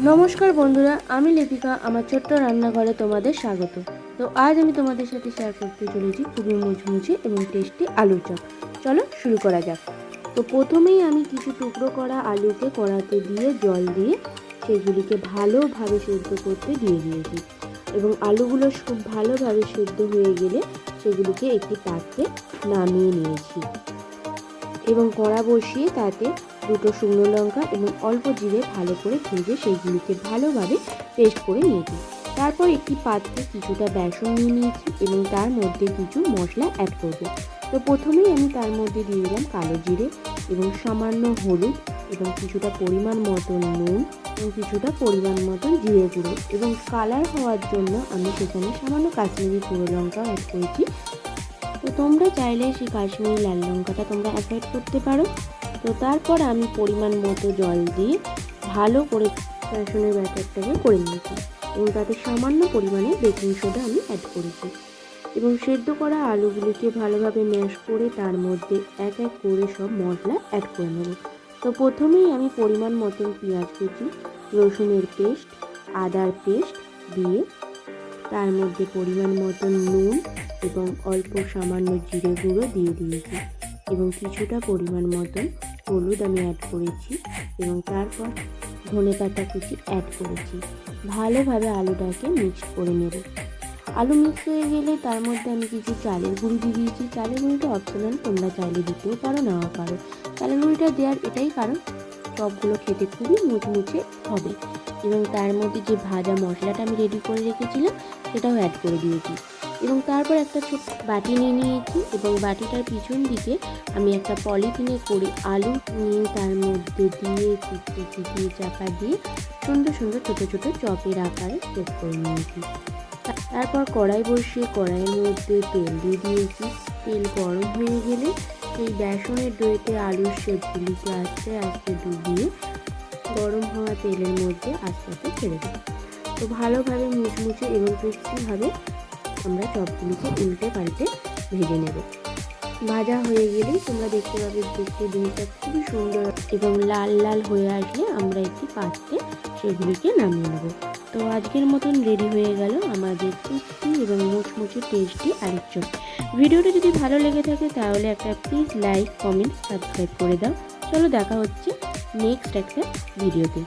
নমস্কার বন্ধুরা, আমি লেপিকা, আমার ছোট্ট রান্নাঘরে তোমাদের স্বাগত। তো আজ আমি তোমাদের সাথে শেয়ার করতে চলেছি খুবই মুচমুচে এবং টেস্টি আলু চপ। চলো শুরু করা যাক। তো প্রথমেই আমি কিছু টুকরো করা আলুকে কড়াতে দিয়ে, জল দিয়ে সেগুলিকে ভালোভাবে সেদ্ধ করতে দিয়ে দিয়েছি। এবং আলুগুলো খুব ভালোভাবে সেদ্ধ হয়ে গেলে সেগুলিকে একটি পাত্রে নামিয়ে নিয়েছি। এবং কড়া বসিয়ে তাতে দুটো শুকনো লঙ্কা এবং অল্প জিরে ভালো করে ভেজে সেইগুলিকে ভালোভাবে পেস্ট করে নিয়েছি তারপর একটি পাত্রে কিছুটা বেসন নিয়ে নিয়েছি এবং তার মধ্যে কিছু মশলা অ্যাড করব। তো প্রথমেই আমি তার মধ্যে দিয়ে দিলাম কালো জিরে এবং সামান্য হলুদ এবং কিছুটা পরিমাণ মতন নুন এবং কিছুটা পরিমাণ মতন জিরে গুঁড়ো এবং কালার হওয়ার জন্য আমি সেখানে সামান্য কাশ্মীরি গুঁড়ো লঙ্কা অ্যাড করেছি তো তোমরা চাইলে সেই কাশ্মীরি লাল লঙ্কাটা তোমরা অ্যাভয়েড করতে পারো। তো তারপর আমি পরিমাণ মতো জল দিয়ে ভালো করে বেসনের ব্যাটারটাকে করে নিয়েছি এবং তাতে সামান্য পরিমাণে বেকিং সোডা আমি অ্যাড করেছি। এবং সেদ্ধ করা আলুগুলিকে ভালোভাবে ম্যাশ করে তার মধ্যে এক এক করে সব মশলা অ্যাড করে নেব। তো প্রথমেই আমি পরিমাণ মতন পেঁয়াজ কুচি, রসুনের পেস্ট, আদার পেস্ট দিয়ে তার মধ্যে পরিমাণ মতন নুন এবং অল্প সামান্য জিরে গুঁড়ো দিয়ে দিয়েছি এবং কিছুটা পরিমাণ মতন হলুদ আমি অ্যাড করেছি এবং তারপর ধনে পাতা কুচি অ্যাড করেছি। ভালোভাবে আলুটাকে মিক্সড করে নেব। আলু মিক্স হয়ে গেলে তার মধ্যে আমি কিছু চালের গুঁড়ি দিয়ে দিয়েছি। চালের গুঁড়িটা অপশনাল তোমরা চাইলে দিতেও পারো, নাও পারো। চালের গুঁড়িটা দেওয়ার এটাই কারণ, সবগুলো খেতে খুবই মুচমুচে হবে। এবং তার মধ্যে যে ভাজা মশলাটা আমি রেডি করে রেখেছিলাম, সেটাও অ্যাড করে দিয়েছি। এবং তারপর একটা ছোট বাটি নিয়ে নিয়েছি এবং বাটিটার পিছন দিকে আমি একটা পলিথিনে করে আলু নিয়ে তার মধ্যে দিয়ে চিপতে চিপিয়ে চাপা দিয়ে সুন্দর সুন্দর ছোটো ছোটো চপের আকারে সেট করে নিয়েছি। তারপর কড়াই বসিয়ে কড়াইয়ের মধ্যে তেল দিয়ে দিয়েছি। তেল গরম হয়ে গেলে সেই বেসনের দইতে আলুর শেপগুলিকে আস্তে আস্তে ডুবিয়ে গরম হওয়া তেলের মধ্যে আস্তে আস্তে ছেড়ে দেবো। তো ভালোভাবে মুচমুচে এবং ক্রিস্পিভাবে আমরা চপগুলিকে উল্টে পাল্টে ভেজে নেব। ভাজা হয়ে গেলেই তোমরা দেখতে পাবে দেখতে জিনিসটা খুবই সুন্দর এবং লাল লাল হয়ে আসলে আমরা একটি পাত্রে সেগুলিকে নামিয়ে নেব। তো আজকের মতন রেডি হয়ে গেল, আমাদের ক্রিস্পি এবং মুচমুচে টেস্টি আরেক চপ ভিডিওটা যদি ভালো লেগে থাকে তাহলে একটা প্লিজ লাইক কমেন্ট সাবস্ক্রাইব করে দাও। চলো দেখা হচ্ছে নেক্সট একটা ভিডিওতে।